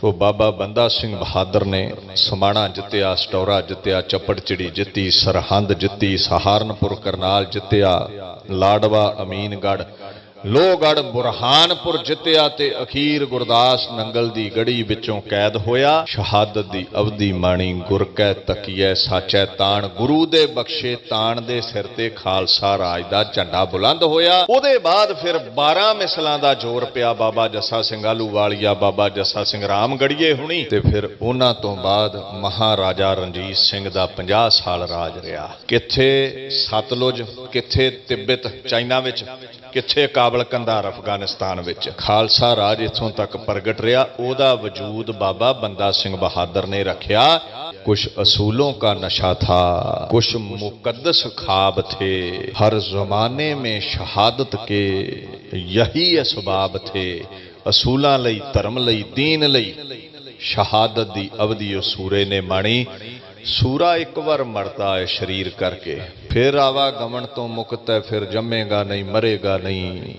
ਸੋ ਬਾਬਾ ਬੰਦਾ ਸਿੰਘ ਬਹਾਦਰ ਨੇ ਸਮਾਣਾ ਜਿੱਤਿਆ, ਸਟੌਰਾ ਜਿੱਤਿਆ ਚੱਪੜਚਿੜੀ ਜਿੱਤੀ, ਸਰਹੰਦ ਜਿੱਤੀ, ਸਹਾਰਨਪੁਰ ਕਰਨਾਲ ਜਿੱਤਿਆ ਲਾਡਵਾ ਅਮੀਨਗੜ ਲੋਹਗੜ ਬੁਰਹਾਨਪੁਰ ਜਿੱਤਿਆ ਤੇ ਅਖੀਰ ਗੁਰਦਾਸ ਨੰਗਲ ਦੀ ਗੜੀ ਵਿੱਚੋਂ ਕੈਦ ਹੋਇਆ। ਸ਼ਹਾਦਤ ਦੀ ਅਵਧੀ ਮਾਣੀ ਗੁਰ ਕੈ ਤਕੀਐ ਸਾਚੈ ਤਾਣ। ਗੁਰੂ ਦੇ ਬਖਸ਼ੇ ਤਾਣ ਦੇ ਸਿਰ ਤੇ ਖਾਲਸਾ ਰਾਜ ਦਾ ਝੰਡਾ ਬੁਲੰਦ ਹੋਇਆ। ਉਹਦੇ ਬਾਅਦ ਫਿਰ 12 ਮਿਸਲਾਂ ਦਾ ਜ਼ੋਰ ਪਿਆ ਬਾਬਾ ਜੱਸਾ ਸਿੰਘ ਆਲੂਵਾਲੀਆ ਬਾਬਾ ਜੱਸਾ ਸਿੰਘ ਰਾਮਗੜੀਏ ਹੁਣੀ। ਤੇ ਫਿਰ ਉਹਨਾਂ ਤੋਂ ਬਾਅਦ ਮਹਾਰਾਜਾ ਰਣਜੀਤ ਸਿੰਘ ਦਾ 50 ਸਾਲ ਰਾਜ ਰਿਹਾ। ਕਿੱਥੇ ਸਤਲੁਜ, ਕਿੱਥੇ ਤਿੱਬਤ, ਚਾਈਨਾ ਵਿੱਚ, ਕਿੱਥੇ ਕਾਬਲ ਕੰਧਾਰ ਅਫਗਾਨਿਸਤਾਨ ਵਿੱਚ। ਖਾਲਸਾ ਰਾਜ ਇਥੋਂ ਤੱਕ ਪ੍ਰਗਟ ਰਿਹਾ। ਉਹਦਾ ਵਜੂਦ ਬਾਬਾ ਬੰਦਾ ਸਿੰਘ ਬਹਾਦਰ ਨੇ ਰੱਖਿਆ। कुछ ਅਸੂਲੋਂ का नशा था कुछ मुकदस ख्वाब थे हर जमाने में शहादत के यही असबाब थे ਅਸੂਲਾਂ ਲਈ, ਧਰਮ ਲਈ, ਦੀਨ ਲਈ ਸ਼ਹਾਦਤ ਦੀ ਅਵਧੀ ਉਹ ਸੂਰੇ ਨੇ ਮਾਣੀ। ਸੂਰਾ ਇੱਕ ਵਾਰ ਮਰਦਾ ਹੈ ਸਰੀਰ ਕਰਕੇ। ਫਿਰ ਆਵਾ ਗਮਨ ਤੋਂ ਮੁਕਤ ਹੈ, ਫਿਰ ਜੰਮੇਗਾ ਨਹੀਂ, ਮਰੇਗਾ ਨਹੀਂ।